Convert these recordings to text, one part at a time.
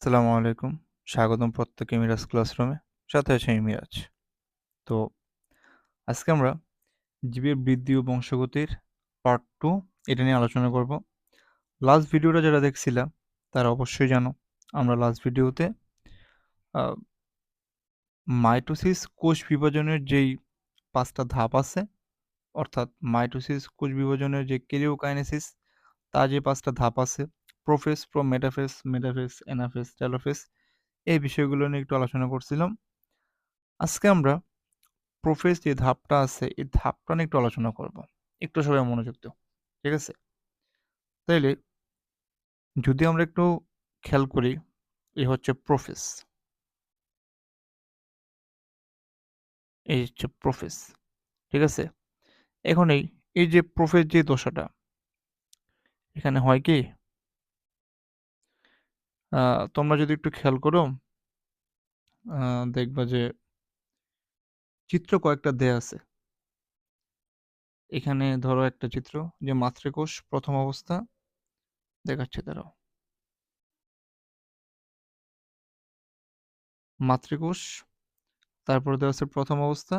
আসসালামু আলাইকুম। স্বাগতম প্রত্যেককে মিরাজ ক্লাসরুমে। সাথে আছে আমি মিরাজ। তো আজকে আমরা জীবের বৃদ্ধি ও বংশগতির পার্ট টু এটা নিয়ে আলোচনা করব। লাস্ট ভিডিওটা যারা দেখছিলাম তারা অবশ্যই জানো, আমরা লাস্ট ভিডিওতে মাইটোসিস কোষ বিভাজনের যেই পাঁচটা ধাপ আছে, অর্থাৎ মাইটোসিস কোষ বিভাজনের যে কেরিওকাইনেসিস তার যে পাঁচটা ধাপ আছে prophase, prometaphase, metaphase, anaphase, telophase এই বিষয়গুলো নিয়ে একটু আলোচনা করছিলাম। আজকে আমরা প্রোফেস যে ধাপটা আছে এই ধাপটা নিয়ে একটু আলোচনা করব। একটু সবাই মনোযোগ দাও। ঠিক আছে? তাইলে যদি আমরা একটু খেয়াল করি এই হচ্ছে প্রোফেজ। এই হচ্ছে প্রোফেজ। ঠিক আছে? এখন এই, এই যে প্রোফেস যে দশাটা এখানে হয় কি তোমরা যদি একটু খেয়াল করো দেখবা যে চিত্র কয়েকটা দেয়া আছে। এখানে ধরো একটা চিত্র যে মাতৃকোষ প্রথম অবস্থা দেখাচ্ছি দাঁড়াও। মাতৃকোষ তারপরে দেওয়া আছে প্রথম অবস্থা,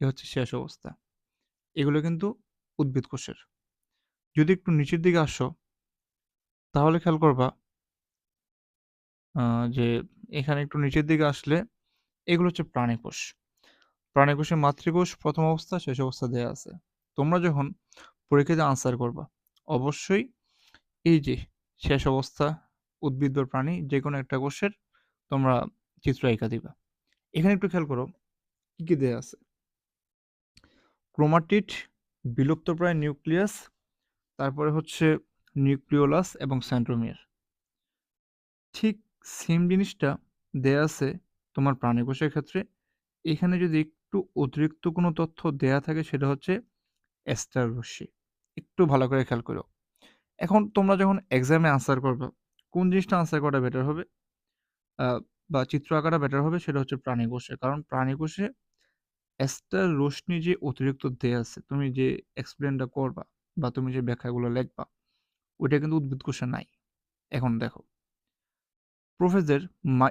এ হচ্ছে শেষ অবস্থা। এগুলো কিন্তু উদ্ভিদ কোষের। যদি একটু নিচের দিকে আসো তাহলে খেয়াল করবা যে এখানে একটু নিচের দিকে আসলে এগুলো হচ্ছে প্রাণী কোষ। প্রাণী কোষে মাতৃকোষ প্রথম অবস্থা, শেষ অবস্থা দেয়া আছে। তোমরা যখন পরীক্ষাতে আনসার করবা অবশ্যই এই যে শেষ অবস্থা উদ্ভিদ বা প্রাণী যেকোনো একটা কোষের তোমরা চিত্র আঁইকা দিবা। এখানে একটু খেয়াল করো কি, কি দেয়া আছে? ক্রোমাটিড, বিলুপ্তপ্রায় নিউক্লিয়াস, তারপরে হচ্ছে নিউক্লিওলাস এবং সেন্ট্রোমিয়ার। ঠিক সেম জিনিসটা দেয়া আছে তোমার প্রাণী কোষের ক্ষেত্রে। এখানে যদি একটু অতিরিক্ত কোনো তথ্য দেয়া থাকে সেটা হচ্ছে এস্টার রশ্মি। একটু ভালো করে খেয়াল করো। এখন তোমরা যখন এক্সামে আনসার করবা, কোন জিনিসটা আনসার করাটা বেটার হবে? বা চিত্র আঁকাটা বেটার হবে সেটা হচ্ছে প্রাণী কোষে। কারণ প্রাণী কোষে এস্টার রশ্মি যে অতিরিক্ত দেয়া আছে, তুমি যে এক্সপ্লেইনটা করবা বা তুমি যে ব্যাখ্যাগুলো লেখবা, ওইটা কিন্তু উদ্ভিদ কোষে নাই। এখন দেখো প্রোফেজের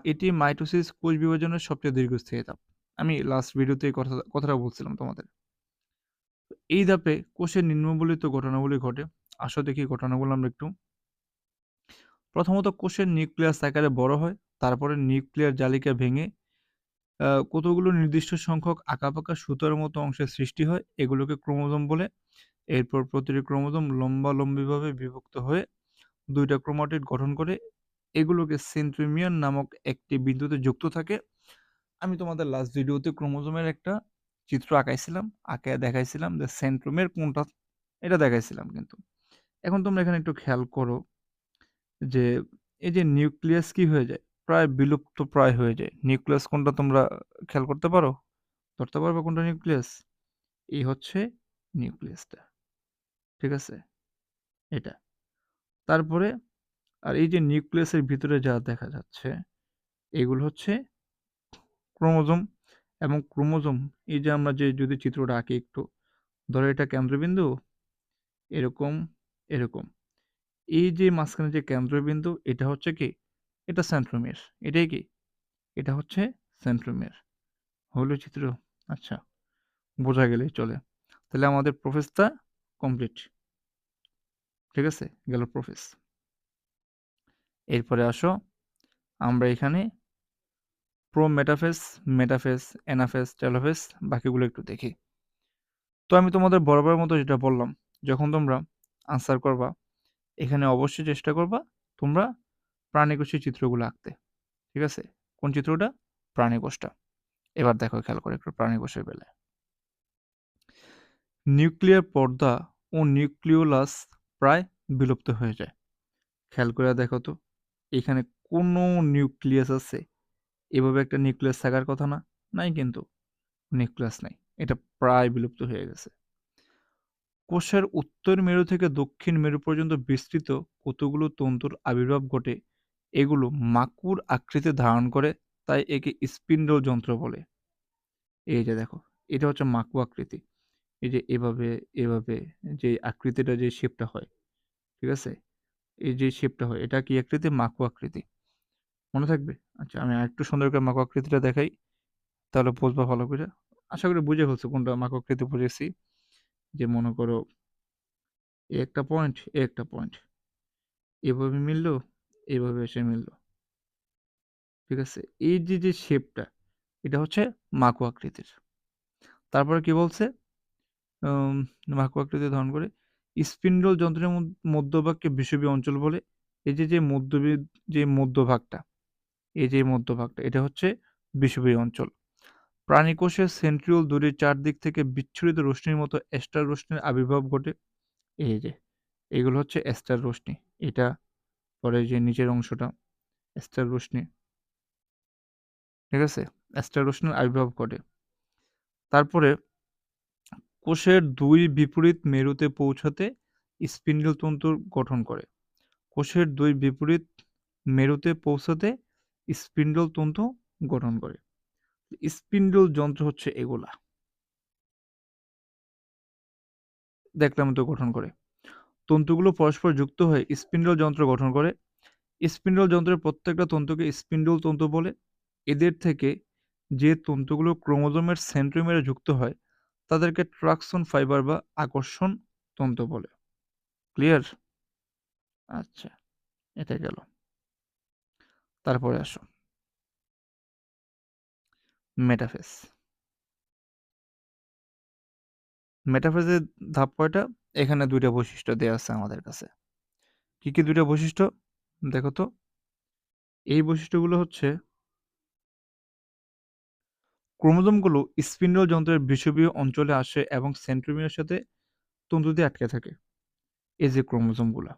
এটি মাইটোসিস কোষ বিভাজনের সবচেয়ে দীর্ঘস্থায়ী ধাপ। আমি লাস্ট ভিডিওতে কথা, কথাটা বলছিলাম তোমাদের। এই ধাপে কোষের নিম্নবলিত ঘটনাগুলি ঘটে। আসো দেখি ঘটনাগুলো আমরা একটু। প্রথমত কোষের নিউক্লিয়াস আকারে বড় হয়। তারপরে নিউক্লিয়ার জালিকা ভেঙে কতগুলো নির্দিষ্ট সংখ্যক আঁকাবাঁকা সুতার মতো অংশের সৃষ্টি হয়। এগুলোকে ক্রোমোজোম বলে। এরপর প্রতিটি ক্রোমোজোম লম্বালম্বিভাবে বিভক্ত হয়ে ২ টা ক্রোমাটিড গঠন করে। এগুলোকে সেন্ট্রোমিয়ার নামক একটি বিন্দুতে যুক্ত থাকে। আমি তোমাদের লাস্ট ভিডিওতে ক্রোমোজোমের একটা চিত্র আঁকাইছিলাম। আঁকায়া দেখাইছিলাম যে সেন্ট্রোমের কোনটা, এটা দেখাইছিলাম কিন্তু। এখন তোমরা এখানে একটু খেয়াল করো যে এই যে নিউক্লিয়াস কি হয়ে যায়? প্রায় বিলুপ্তপ্রায় হয়ে যায়। নিউক্লিয়াস কোনটা তোমরা খেয়াল করতে পারো? ধরতে পারবে কোনটা নিউক্লিয়াস? এই হচ্ছে নিউক্লিয়াসটা। ঠিক আছে? এটা। তারপরে আর এই যে নিউক্লিয়াসের ভিতরে যা দেখা যাচ্ছে, এগুলো হচ্ছে ক্রোমোজোম এবং ক্রোমোজোম এই যে আমরা যে যদি চিত্রটা আঁকি একটু, ধরো এটা কেন্দ্রবিন্দু, এরকম, এরকম। এই যে মাঝখানে যে কেন্দ্রবিন্দু এটা হচ্ছে কি? এটা সেন্ট্রোমিয়ার। এটাই কি? এটা হচ্ছে সেন্ট্রোমিয়ার। হলো চিত্র? আচ্ছা। বোঝা গেলেই চলে। তাহলে আমাদের প্রোফেজটা কমপ্লিট। ঠিক আছে? গেল প্রোফেজ। এরপরে আসো আমরা এখানে প্রোমেটাফেজ, মেটাফেজ, অ্যানাফেজ, টেলোফেজ বাকিগুলো একটু দেখি। তো আমি তোমাদের বরাবরের মতো যেটা বললাম, যখন তোমরা আনসার করবা, এখানে অবশ্যই চেষ্টা করবা তোমরা প্রাণী কোষের চিত্রগুলো আঁকতে। ঠিক আছে? কোন চিত্রটা? প্রাণী কোষটা। এবার দেখো খেয়াল করে একটু প্রাণী কোষের বেলায়। নিউক্লিয়ার পর্দা ও নিউক্লিওলাস প্রায় বিলুপ্ত হয়ে যায়। খেয়াল করে দেখো তো, এখানে কোনো নিউক্লিয়াস আছে? এভাবে একটা নিউক্লিয়াস থাকার কথা না? নাই কিন্তু। নিউক্লিয়াস নাই। এটা প্রায় বিলুপ্ত হয়ে গেছে। কোষের উত্তর মেরু থেকে দক্ষিণ মেরু পর্যন্ত বিস্তৃত কতগুলো তন্তুর আবির্ভাব ঘটে, এগুলো মাকুর আকৃতি ধারণ করে, তাই একে স্পিন্ডল যন্ত্র বলে। এই যে দেখো, এটা হচ্ছে মাকু আকৃতি। এই যে এভাবে, এভাবে যে আকৃতিটা যে শেপটা হয়, ঠিক আছে? এই যে শেপটা হয়, এটা কি আকৃতি? মাকু আকৃতি। মনে থাকবে? আচ্ছা আমি আরেকটু সুন্দর করে মাকো আকৃতিটা দেখাই তাহলে বুঝবা ভালো করে। আশা করি বুঝে ফেলছো কোনটা মাকো আকৃতি বুঝেছি। যে মনে করো এ একটা পয়েন্ট এ একটা পয়েন্ট এভাবে মিললো এভাবে এসে মিললো। ঠিক আছে? এই যে যে শেপটা এটা হচ্ছে মাকো আকৃতির। তারপরে কি বলছে? মাকো আকৃতি ধারণ করে স্পিন্ডল যন্ত্রের মধ্যভাগকে বিষুবী অঞ্চল বলে। এই যে যে মধ্যবি, যে মধ্যভাগটা, এই যে মধ্যভাগটা, এটা হচ্ছে বিষুবী অঞ্চল। প্রাণীকোষের সেন্ট্রিওল দড়ির চারদিক থেকে বিচ্ছুরিত রশ্মির মতো এস্টার রশ্মির আবির্ভাব ঘটে। এই যে, এগুলো হচ্ছে এস্টার রশ্মি। এটা পরে যে নিচের অংশটা, এস্টার রশ্মি। ঠিক আছে? এস্টার রশ্মির আবির্ভাব ঘটে। তারপরে কোষের দুই বিপরীত মেরুতে পৌঁছাতে স্পিন্ডল তন্তুর গঠন করে। কোষের দুই বিপরীত মেরুতে পৌঁছাতে স্পিন্ডল তন্তু গঠন করে। স্পিন্ডল যন্ত্র হচ্ছে এগুলা। দেখলাম তো গঠন করে। তন্তুগুলো পরস্পর যুক্ত হয়ে স্পিন্ডল যন্ত্র গঠন করে। স্পিন্ডল যন্ত্রের প্রত্যেকটা তন্তুকে স্পিন্ডল তন্তু বলে। এদের থেকে যে তন্তুগুলো ক্রোমোজোমের সেন্ট্রোমিয়ারে যুক্ত হয় তাদেরকে ট্রাকশন, ফাইবার বা আকর্ষণ তন্তু বলে। ক্লিয়ার আচ্ছা এটা গেল। তারপরে আসো মেটাফেস মেটাফেজের ধাপ কয়টা? এখানে দুইটা বৈশিষ্ট্য দেওয়া আছে আমাদের কাছে। কি কি দুইটা বৈশিষ্ট্য? দেখো তো। এই বৈশিষ্ট্যগুলো হচ্ছে ক্রোমোজোমগুলো স্পিন্ডল যন্ত্রের বিষুবীয় অঞ্চলে আসে এবং সেন্ট্রোমিয়ার সাথে তন্তু দিয়ে আটকে থাকে। এই যে ক্রোমোজোমগুলো।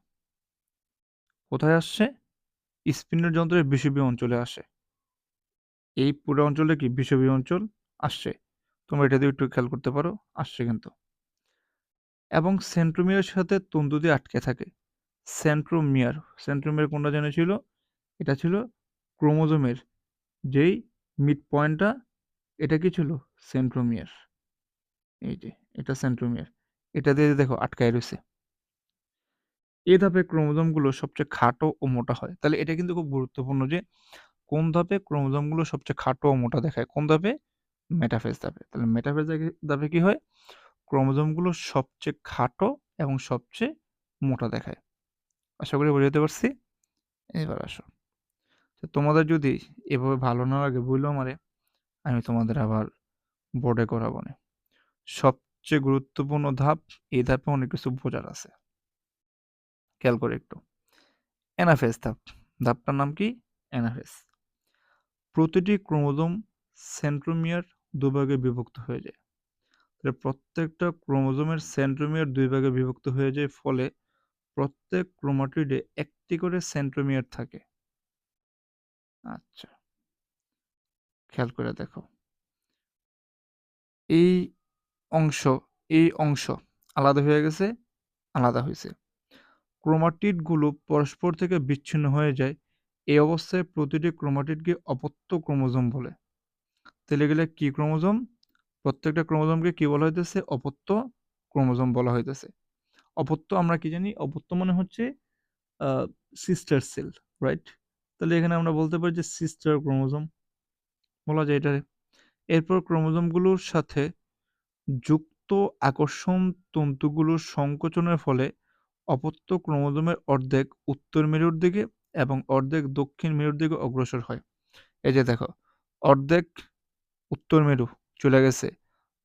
কোথায় আসছে? স্পিন্ডল যন্ত্রের বিষুবীয় অঞ্চলে আসে। এই পুরো অঞ্চলে কি বিষুবীয় অঞ্চল? আসছে। তোমরা এটা দিয়ে একটু খেয়াল করতে পারো, আসছে কিন্তু। এবং সেন্ট্রোমিয়ার সাথে তন্তু দিয়ে আটকে থাকে। সেন্ট্রোমিয়ার সেন্ট্রোমিয়ার কোনটা জানা ছিল? এটা ছিল ক্রোমোজোমের যেই মিড পয়েন্টটা এটা কি ছিল? সেন্ট্রোমিয়ার এই যে, এটা সেন্ট্রোমিয়ার এটা দিয়ে দেখো আটকায় রয়েছে। এই ধাপে ক্রোমোজোমগুলো সবচেয়ে খাটো ও মোটা হয়। তাহলে এটা কিন্তু খুব গুরুত্বপূর্ণ যে, কোন ধাপে ক্রোমোজোমগুলো সবচেয়ে খাটো ও মোটা দেখায়? কোন ধাপে? মেটাফেজ ধাপে। তাহলে মেটাফেজ ধাপে কি হয়? ক্রোমোজোমগুলো সবচেয়ে খাটো এবং সবচেয়ে মোটা দেখায়। আশা করি বোঝাতে পারছি? এবার আসো। তোমাদের যদি এভাবে ভালো না লাগে বলল আমারে আমি তোমাদের আবার বোর্ডে করাবো না। সবচেয়ে গুরুত্বপূর্ণ ধাপ, এই ধাপে অনেক কিছু বোঝার আছে। খেয়াল করে একটু। অ্যানাফেস ধাপ। ধাপটার নাম কি? অ্যানাফেস প্রতিটি ক্রোমোজোম সেন্ট্রোমিয়ার দুভাগে বিভক্ত হয়ে যায়। তাহলে প্রত্যেকটা ক্রোমোজোমের সেন্ট্রোমিয়ার দুই ভাগে বিভক্ত হয়ে যায় ফলে প্রত্যেক ক্রোমাটিডে একটি করে সেন্ট্রোমিয়ার থাকে। আচ্ছা। খেয়াল করে দেখো। এই অংশ এই অংশ আলাদা হয়ে গেছে, আলাদা হয়েছে। ক্রোমাটিডগুলো পরস্পর থেকে বিচ্ছিন্ন হয়ে যায়, এই অবস্থায় প্রতিটি ক্রোমাটিডকে অপত্য ক্রোমোজোম বলে। তেলে গেলে কি ক্রোমোজোম? প্রত্যেকটা ক্রোমোজোমকে কি বলা হইতেছে? অপত্য ক্রোমোজোম বলা হইতেছে। অপত্য আমরা কি জানি? অপত্য মানে হচ্ছে সিস্টার সেল রাইট তাহলে এখানে আমরা বলতে পারি যে সিস্টার ক্রোমোজোম বলা যায় এটারে এরপর ক্রোমোজোমগুলোর সাথে যুক্ত আকর্ষণ তন্তুগুলোর সংকোচনের ফলে অপত্য ক্রোমোজোমের অর্ধেক উত্তর মেরুর দিকে এবং অর্ধেক দক্ষিণ মেরুর দিকে অগ্রসর হয়। এই যে দেখো, অর্ধেক উত্তর মেরু চলে গেছে,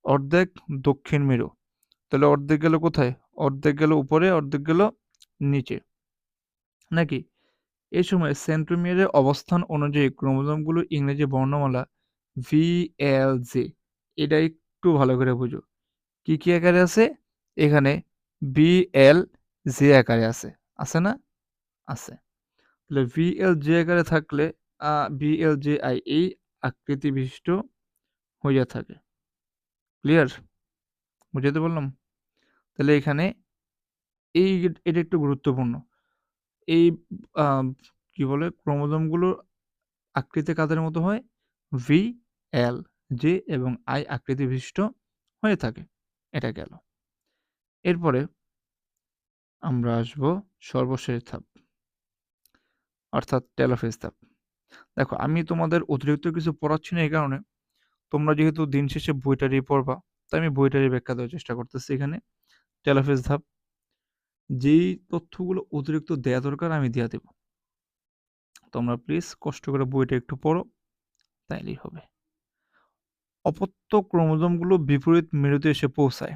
অর্ধেক দক্ষিণ মেরু। তাহলে অর্ধেক গেল কোথায়? অর্ধেক গেল উপরে, অর্ধেক গেল নিচে। নাকি? এই সময় সেন্ট্রোমিয়ারের অবস্থান অনুযায়ী ক্রোমোজোমগুলো ইংরেজি বর্ণমালা ভি এল জে এটা একটু ভালো করে বুঝো। কি কি আকারে আছে? এখানে বি এল জে আকারে আছে। আছে না? আছে। তাহলে ভি এল জে আকারে থাকলে বি এল জে আই এই আকৃতি বিশিষ্ট হইয়া থাকে। ক্লিয়ার বুঝাতে বললাম তাহলে এখানে এই, এটা একটু গুরুত্বপূর্ণ। এই কি বলে ক্রোমোজোমগুলোর আকৃতি কাদের মতো হয় ভি এল জে এবং আই আকৃতি বিশিষ্ট হয়ে থাকে। এটা গেল। এরপরে আমরা আসব সর্বশেষ ধাপ, অর্থাৎ টেলোফেজ ধাপ। দেখো, আমি তোমাদের অতিরিক্ত কিছু পড়াচ্ছি না এই কারণে। তোমরা যেহেতু দিন শেষে বইটারই পড়বা, তাই আমি বইটারই ব্যাখ্যা দেওয়ার চেষ্টা করতেছি এখানে। টেলাফেস ধাপ যেই তথ্যগুলো অতিরিক্ত দেয়া দরকার আমি দেয়া দেব। তোমরা প্লিজ কষ্ট করে বইটা একটু পড়ো, তাইলেই হবে। অপত্য ক্রোমোজোমগুলো বিপরীত মেরুতে এসে পৌঁছায়।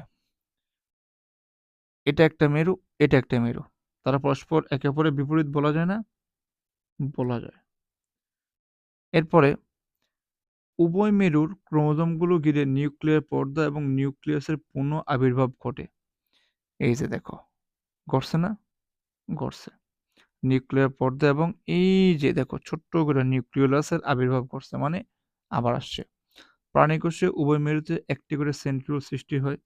এটা একটা মেরু, এটা একটা মেরু। তারা পরস্পর একে অপরে বিপরীত বলা যায় না? বলা যায়। এরপরে, উভয় মেরুর ক্রোমোজোমগুলো ঘিরে নিউক্লিয়ার পর্দা এবং নিউক্লিয়াসের পুনঃ আবির্ভাব ঘটে। এই যে দেখো। ঘটছে না? গড়ছে। নিউক্লিয়ার পর্দা এবং এই যে দেখো ছোট্ট করে নিউক্লিওলাসের আবির্ভাব ঘটছে মানে আবার আসছে। প্রাণীকোষে উভয় মেরুতে একটি করে সেন্ট্রিওল সৃষ্টি হয়।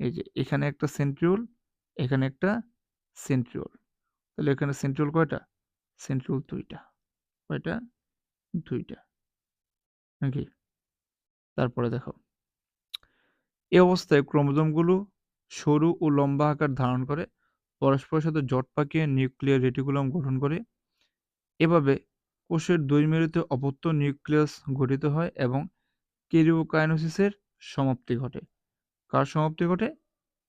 এই যে এখানে একটা সেন্ট্রিউল এখানে একটা সেন্ট্রিউল তাহলে এখানে সেন্ট্রিওল কয়টা? সেন্ট্রিওল দুইটা। কয়টা? দুইটা। নাকি? তারপরে দেখো। এই অবস্থায় ক্রোমোজোমগুলো সরু ও লম্বা আকার ধারণ করে। পরস্পরের সাথে জট পাকিয়ে নিউক্লিয়ার রেটিকুলাম গঠন করে। এভাবে কোষের দুই মেরুতে অপত্য নিউক্লিয়াস গঠিত হয় এবং কেরিওকাইনোসিসের সমাপ্তি ঘটে। কার সমাপ্তি ঘটে?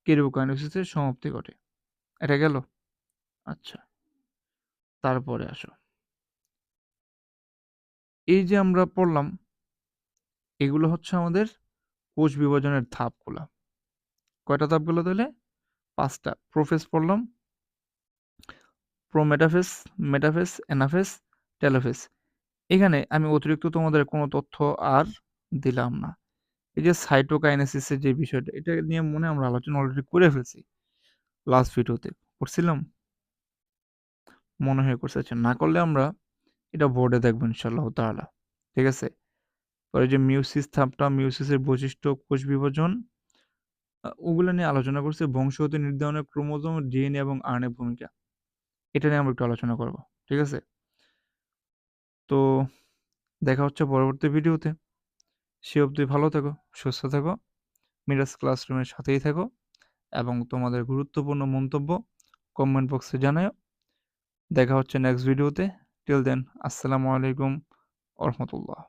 কেরিওকাইনোসিসের সমাপ্তি ঘটে। এটা গেল? আচ্ছা। তারপরে আসো। এই যে আমরা পড়লাম, এগুলো হচ্ছে আমাদের কোষ বিভাজনের ধাপগুলো। কয়টা ধাপগুলো তাহলে? পাঁচটা। প্রোফেস পড়লাম। Prometaphase, metaphase, anaphase, telophase. এখানে আমি অতিরিক্ত তোমাদের কোনো তথ্য আর দিলাম না। এই যে সাইটোকাইনেসিসের যে বিষয়টা, এটা নিয়ে মনে আমরা আলোচনা অলরেডি করে ফেলছি। লাস্ট ভিডিওতে করছিলাম? মনে হয় করছে। আচ্ছা না করলে আমরা এটা বোর্ডে দেখব ইনশাল্লাহ তাহলে ঠিক আছে? পরে যে মিউসিস থাপটা মিউসিসের বৈশিষ্ট্য, কোষ বিভাজন ওগুলো নিয়ে আলোচনা করছে। বংশগতি নির্ধারণের ক্রোমোজোম, ডিএনএ এবং আরএনএ ভূমিকা। এটা নিয়ে আমরা একটু আলোচনা করব, ঠিক আছে? তো দেখা হচ্ছে পরবর্তী ভিডিওতে। সে অবধি ভালো থাকো, সুস্থ থাকো, মিরাজ ক্লাসরুমের সাথেই থাকো এবং তোমাদের গুরুত্বপূর্ণ মন্তব্য কমেন্ট বক্সে জানাও দেখা হচ্ছে নেক্সট ভিডিওতে টিল দেন আসসালামু আলাইকুম রহমতুল্লাহ